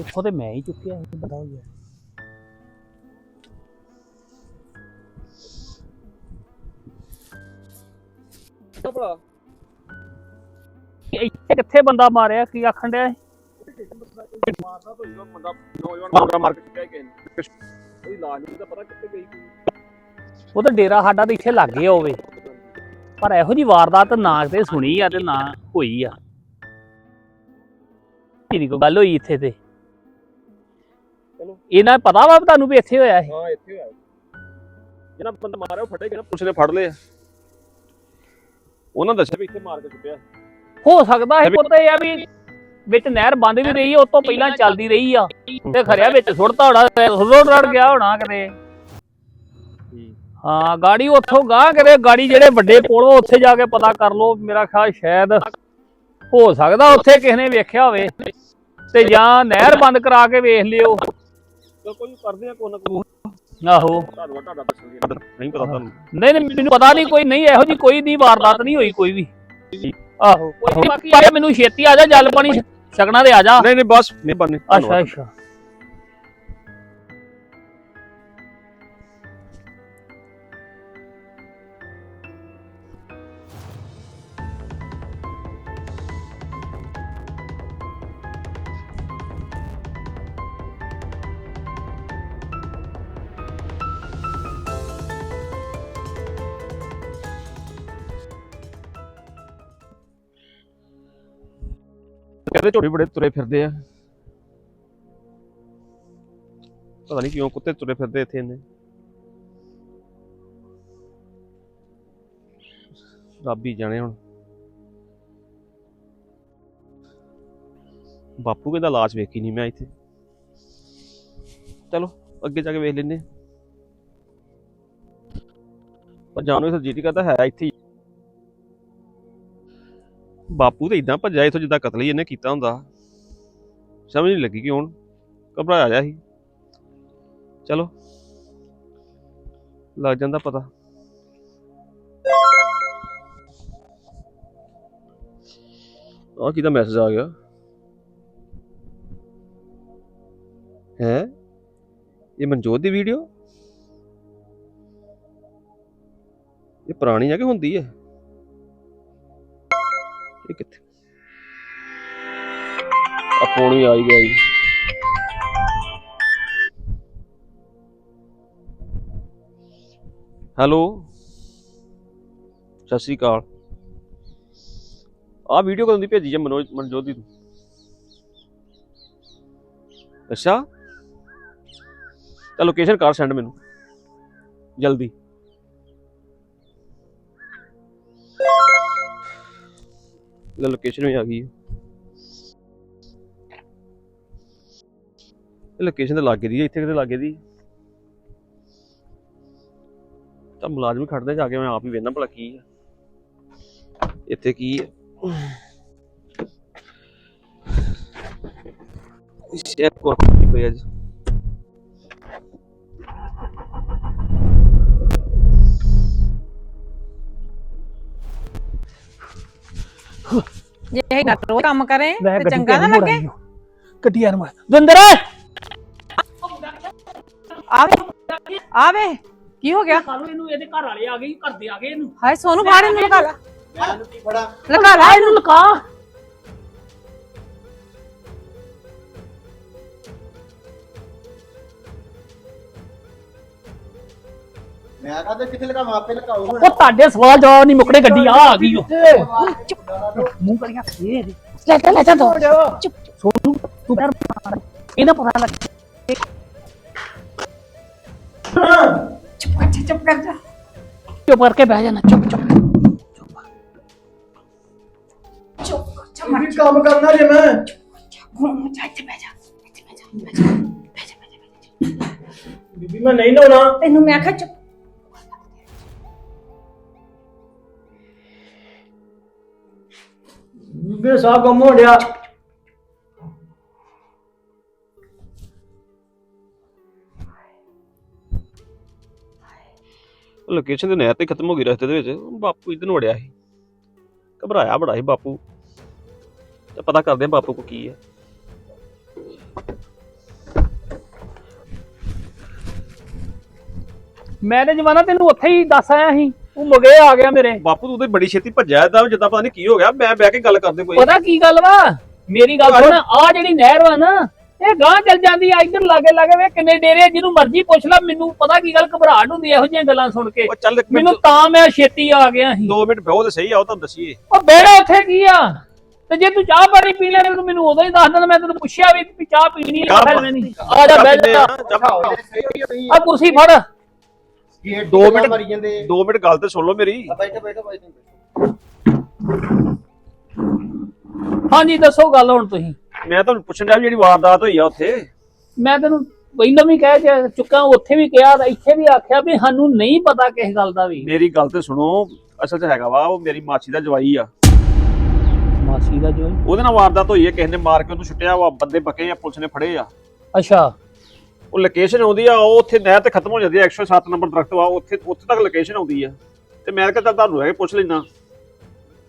ਇੱਥੋਂ ਤੇ ਮੈਂ ਹੀ ਚੁੱਕਿਆ ਇਹ ਪਤਾ ਹੋ ਗਿਆ ਇੱਥੇ ਕਿੱਥੇ ਬੰਦਾ ਮਾਰਿਆ? ਕੀ ਆਖਣ ਡਿਆ ਇਹ? ਮਾਰਦਾ ਤੋਂ ਜਦੋਂ ਬੰਦਾ ਨੌਜਵਾਨ ਮਾਰ ਕੇ ਛੁੱਟਿਆ ਕਿਸੇ ਨੇ। ਉਹਦੀ ਨਹੀਂ ਤਾਂ ਪਤਾ ਕਿੱਥੇ ਗਈ। ਉਹ ਤਾਂ ਡੇਰਾ ਸਾਡਾ ਤਾਂ ਇੱਥੇ ਲੱਗੇ ਹੋਵੇ। ਪਰ ਇਹੋ ਜੀ ਵਾਰਦਾਤ ਨਾ ਤੇ ਸੁਣੀ ਆ ਤੇ ਨਾ ਹੋਈ ਆ। ਇਹਦੀ ਕੋਈ ਗੱਲ ਹੋਈ ਇੱਥੇ ਤੇ। ਇਹਨਾਂ ਪਤਾ ਵਾ ਤੁਹਾਨੂੰ ਵੀ ਇੱਥੇ ਹੋਇਆ ਇਹ। ਹਾਂ ਇੱਥੇ ਹੋਇਆ। ਜਿਹਨਾਂ ਬੰਦਾ ਮਾਰਿਆ ਉਹ ਫੜੇ ਨਾ ਪੁਲਿਸ ਨੇ ਫੜ ਲਿਆ ਉਹਨਾਂ ਦੱਸਿਆ ਵੀ ਇੱਥੇ ਮਾਰ ਕੇ ਛੁੱਟਿਆ ਹੋ ਸਕਦਾ ਹੈ ਪੁੱਤ ਇਹ ਆ ਵੀ ਵਿੱਚ ਨਹਿਰ ਬੰਦ ਵੀ ਰਹੀ ਉਸ ਤੋਂ ਪਹਿਲਾਂ ਚੱਲਦੀ ਰਹੀ ਆ। ਤੇ ਖਰਿਆ ਵਿੱਚ ਸੁੱਟਤਾ ਹੋਣਾ ਸੁੱਟ ਰੜ ਗਿਆ ਹੋਣਾ ਕਿਤੇ। ਹਾਂ ਗਾੜੀ ਉੱਥੋਂ ਗਾਂ ਕਰੇ ਗਾੜੀ ਜਿਹੜੇ ਵੱਡੇ ਪੁਲੋਂ ਉੱਥੇ ਜਾ ਕੇ ਪਤਾ ਕਰ ਲਓ ਮੇਰਾ ਖਿਆਲ ਸ਼ਾਇਦ ਹੋ ਸਕਦਾ ਉੱਥੇ ਕਿਸੇ ਨੇ ਵੇਖਿਆ ਹੋਵੇ। ਤੇ ਜਾਂ ਨਹਿਰ ਬੰਦ ਕਰਾ ਕੇ ਵੇਖ ਲਿਓ। ਚਲ ਕੋਈ ਨੀ, ਕਰਦੇ ਆ ਕੋਈ ਨਾ ਕੋਈ। ਆਹੋ। ਧੰਨਵਾਦ ਤੁਹਾਡਾ ਦੱਸਣ ਦੀ ਨਹੀਂ ਪਤਾ ਤੁਹਾਨੂੰ। ਨਹੀਂ ਨਹੀਂ ਮੈਨੂੰ ਪਤਾ ਨਹੀਂ ਕੋਈ ਨਹੀਂ ਇਹੋ ਜੀ ਕੋਈ ਦੀ ਵਾਰਦਾਤ ਨਹੀਂ ਹੋਈ ਕੋਈ ਵੀ। ਆਹੋ। ਕੋਈ ਬਾਕੀ ਮੈਨੂੰ ਛੇਤੀ ਆ ਜਾ ਜਲ ਪਾਣੀ ਛਕਣਾ ਤੇ ਆ ਜਾ। ਨਹੀਂ ਨਹੀਂ ਬਸ ਮਿਹਰਬਾਨੀ ਅੱਛਾ। ਅੱਛਾ। ਕਹਿੰਦੇ ਝੋੜੇ ਬੜੇ ਤੁਰੇ ਫਿਰਦੇ ਆ। ਪਤਾ ਨਹੀਂ ਕਿਉਂ ਕੁੱਤੇ ਤੁਰੇ ਫਿਰਦੇ ਇੱਥੇ ਇਹਨੇ ਰੱਬ ਹੀ ਜਾਣੇ ਹੁਣ। ਬਾਪੂ ਕਹਿੰਦਾ ਲਾਸ਼ ਵੇਖੀ ਨਹੀਂ ਮੈਂ ਇੱਥੇ। ਚਲੋ, ਅੱਗੇ ਜਾ ਕੇ ਵੇਖ ਲੈਨੇ ਪਰ ਜਾਨੋ ਇਸ ਜੀਟੀ ਕਰਦਾ ਹੈ ਇੱਥੇ ਬਾਪੂ ਤੇ ਇਦਾਂ ਭੱਜਿਆ ਇਥੋਂ ਜਿੱਦਾਂ ਕਤਲ ਹੀ ਇਹਨੇ ਕੀਤਾ ਹੁੰਦਾ। ਸਮਝ ਨਹੀਂ ਲੱਗੀ ਕਿ ਹੁਣ। ਘਬਰਾਇਆ ਜਾ ਸੀ। ਚਲੋ। ਲੱਗ ਜਾਂਦਾ ਪਤਾ। ਆ ਕਿਹਦਾ ਮੈਸੇਜ ਆ ਗਿਆ? ਹੈ? ਇਹ ਮਨਜੋਤ ਦੀ ਵੀਡੀਓ ਇਹ ਪੁਰਾਣੀ ਆ ਕਿ ਹੁੰਦੀ ਹੈ ਇਹ ਕਿੱਥੇ? ਆ ਫੋਨ ਵੀ ਆ ਹੀ ਗਿਆ ਜੀ। ਹੈਲੋ ਸਤਿ ਸ਼੍ਰੀ ਅਕਾਲ। ਆ ਵੀਡੀਓ ਕਦੋਂ ਦੀ ਭੇਜੀ ਜੇ ਮਨੋਜ ਮਨਜੋਤ ਦੀ ਤੂੰ? ਅੱਛਾ। ਤਾਂ ਲੋਕੇਸ਼ਨ ਕਰ ਸੈਂਡ ਮੈਨੂੰ। ਜਲਦੀ। ਲੋਕੇਸ਼ਨ ਵੀ ਆ ਗਈ ਇਹ ਲੋਕੇਸ਼ਨ ਤੇ ਲੱਗੇ ਦੀ ਇੱਥੇ ਕਿਤੇ ਲੱਗੇ ਦੀ। ਤਾਂ ਮੁਲਾਜ਼ਮ ਖੜਦੇ ਜਾ ਕੇ ਮੈਂ ਆਪ ਹੀ ਵੇਖਣਾ ਭਲਾ ਕੀ ਹੈ। ਇੱਥੇ ਕੀ ਹੈ। ਸ਼ੇਅਰ ਕੋ ਕੋਈ ਅੱਜ? ਜੇ ਇਹ ਰੋਜ਼ ਕੰਮ ਕਰੇ ਤੇ ਚੰਗਾ ਨਾ ਲੱਗੇ। ਕੱਟੀਆਂ ਮਾਰ। ਦੰਦਰ ਆਵੇ ਆਵੇ ਕੀ ਹੋ ਗਿਆ? ਕੱਲ ਇਹਨੂੰ ਇਹਦੇ ਘਰ ਵਾਲੇ ਆ ਗਏ ਘਰ ਦੇ ਆ ਗਏ ਇਹਨੂੰ। ਹਾਏ ਸੋਨੂੰ ਫਾੜ ਇਹਨੂੰ ਲਗਾ ਲਾ ਲਗਾ ਲਾ ਇਹਨੂੰ ਲੁਕਾ। ਮੈਂ ਕਹਦਾ ਕਿੱਥੇ ਲਗਾ ਮਾਪੇ ਲਗਾਓ ਉਹ ਤੁਹਾਡੇ ਸਵਾਲ ਜਵਾਬ ਨਹੀਂ ਮੁੱਕਣੇ ਗੱਡੀ ਆ ਆ ਗਈ ਓ। ਮੂੰਹ ਕਰੀਆ ਫੇਰ ਲੈ ਜਾ ਲੈ ਜਾ ਦੋ। ਚੁੱਪ। ਸੋਨੂੰ ਤੂੰ ਪੈਰ ਮਾਰ। ਇਹਦਾ ਪਤਾ ਲੱਗ ਚੁੱਪ ਕਰ ਚੁੱਪ ਕਰ ਜਾ। ਚੁੱਪ ਕਰਕੇ ਬਹਿ ਜਾਣਾ ਚੁੱਪ ਚੁੱਪ। ਕੰਮ ਕਰਨਾ ਜੇ ਮੈਂ। ਘੁੰਮ ਜਾ ਇੱਥੇ ਬਹਿ ਜਾ ਇੱਥੇ ਬਹਿ ਜਾ ਬਹਿ ਜਾ ਬਹਿ ਜਾ, ਬਹਿ ਜਾ, ਬਹਿ ਜਾ। ਬੀਬੀ ਮੈਂ ਨਹੀਂ ਨਹਾਉਣਾ। ਤੈਨੂੰ ਮੈਂ ਆਖਿਆ ਚੁੱਪ ਮੇਰੇ ਸਾਹ ਗੁੰਮ ਹੋ ਗਿਆ ਲੋਕੇਸ਼ਨ ਤੇ ਨਹਿਰ ਤੇ ਖਤਮ ਹੋ ਗਈ ਰਸਤੇ ਦੇ ਵਿੱਚ। ਬਾਪੂ ਇਧਰ ਨੂੰ ਵੜਿਆ ਸੀ। ਘਬਰਾਇਆ ਬੜਾ ਸੀ ਬਾਪੂ। ਤੇ ਪਤਾ ਕਰਦੇ ਆ ਬਾਪੂ ਕੋ ਕੀ ਹੈ। ਮੈਂ ਤੇ ਜਵਾਨਾ ਤੈਨੂੰ ਉੱਥੇ ਹੀ ਦੱਸ ਆਇਆ ਸੀ। ਤੂੰ ਮਗੇ ਆ ਗਿਆ ਮੇਰੇ। ਬਾਪੂ ਤੂੰ ਤੇ ਬੜੀ ਛੇਤੀ ਭੱਜਿਆ ਏਦਾਂ ਜਿੱਦਾਂ ਪਤਾ ਨਹੀਂ ਕੀ ਹੋ ਗਿਆ। ਮੈਂ ਬਹਿ ਕੇ ਗੱਲ ਕਰਦੇ ਕੋਈ। ਪਤਾ ਕੀ ਗੱਲ ਵਾ? ਮੇਰੀ ਗੱਲ ਸੁਣ ਆ ਜਿਹੜੀ ਨਹਿਰ ਵਾ ਨਾ ਇਹ ਗਾਂ ਚੱਲ ਜਾਂਦੀ ਆ ਇੱਧਰ ਲਾਗੇ ਲਾਗੇ ਵੇ ਕਿੰਨੇ ਡੇਰੇ ਆ, ਜਿਹਨੂੰ ਮਰਜ਼ੀ ਪੁੱਛ ਲੈ ਮੈਨੂੰ ਪਤਾ ਕੀ ਗੱਲ ਘਬਰਾਹਟ ਹੁੰਦੀ ਆ ਇਹੋ ਜਿਹੀਆਂ ਗੱਲਾਂ ਸੁਣ ਕੇ। ਉਹ ਮੈਨੂੰ ਤਾਂ ਮੈਂ ਛੇਤੀ ਆ ਗਿਆ ਸੀ। 2 ਮਿੰਟ ਬਹਿਓ ਤੇ ਸਹੀ ਆਓ ਤੁਹਾਨੂੰ ਦੱਸੀਏ। ਉਹ ਬੇੜਾ ਉੱਥੇ ਕੀ ਆ? ਤੇ ਜੇ ਤੂੰ ਚਾਹ ਪਾਣੀ ਪੀ ਲੈਣਾ ਤੂੰ ਮੈਨੂੰ ਉਦੋਂ ਹੀ ਦੱਸ ਦੇਣਾ ਮੈਂ ਤੈਨੂੰ ਪੁੱਛਿਆ ਵੀ ਚਾਹ ਪੀਣੀ ਨਹੀਂ ਆ ਜਾ ਬਹਿ ਜਾ। ਆ ਕੁਰਸੀ ਫੜ। ਦੋ ਮਿੰਟ ਮਰੀ ਜਾਂਦੇ। 2 ਮਿੰਟ ਗੱਲ ਤੇ ਸੁਣ ਲਓ ਮੇਰੀ। ਹਾਂਜੀ ਦੱਸੋ ਗੱਲ ਹੁਣ ਤੁਸੀਂ। ਮੈਂ ਤੁਹਾਨੂੰ ਪੁੱਛਣ ਡਿਆ ਜਿਹੜੀ ਵਾਰਦਾਤ ਹੋਈ ਆ ਉੱਥੇ। ਮੈਂ ਤੈਨੂੰ ਪਹਿਲਾਂ ਵੀ ਕਹਿ ਚੁੱਕਾ ਉੱਥੇ ਵੀ ਕਿਹਾ ਇੱਥੇ ਵੀ ਆਖਿਆ ਵੀ ਸਾਨੂੰ ਨਹੀਂ ਪਤਾ ਕਿਸ ਗੱਲ ਦਾ ਵੀ। ਮੇਰੀ ਗੱਲ ਤੇ ਸੁਣੋ ਅਸਲ 'ਚ ਹੈਗਾ ਵਾ ਉਹ ਮੇਰੀ ਮਾਸੀ ਦਾ ਜਵਾਈ ਆ। ਮਾਸੀ ਦਾ ਜੋ ਉਹਦੇ ਨਾਲ ਵਾਰਦਾਤ ਹੋਈ ਹੈ ਕਿਸੇ ਨੇ ਮਾਰ ਕੇ ਉਹਨੂੰ ਛੁੱਟਿਆ ਵਾ ਬੰਦੇ ਬਕੇ ਆ ਪੁਲਿਸ ਨੇ ਫੜੇ ਆ। ਅੱਛਾ। ਉਹ ਲੋਕੇਸ਼ਨ ਆਉਂਦੀ ਆ ਉਹ ਉੱਥੇ ਨਹਿਰ ਤੇ ਖਤਮ ਹੋ ਜਾਂਦੀ ਆ 107 ਨੰਬਰ ਦਰਖਤ ਵਾ ਉੱਥੇ ਉੱਥੇ ਤੱਕ ਲੋਕੇਸ਼ਨ ਆਉਂਦੀ ਆ। ਤੇ ਮੈਂ ਕਿਹਾ ਚੱਲ ਤੁਹਾਨੂੰ ਰਹਿ ਕੇ ਪੁੱਛ ਲੈਣਾ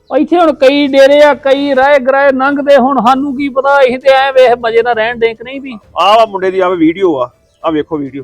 ਇੱਥੇ ਹੁਣ ਕਈ ਡੇਰੇ ਆ ਕਈ ਰਾਏ ਗਰਾਏ ਲੰਘਦੇ ਹੁਣ ਸਾਨੂੰ ਕੀ ਪਤਾ ਇਹ ਤੇ ਐ ਵੇਖ ਮਜੇ ਨਾਲ ਰਹਿਣ ਦੇ ਕਿ ਨਹੀਂ ਵੀ। ਆਹ ਵਾ ਮੁੰਡੇ ਦੀ ਆ ਵੀਡੀਓ ਆ। ਆ ਵੇਖੋ ਵੀਡੀਓ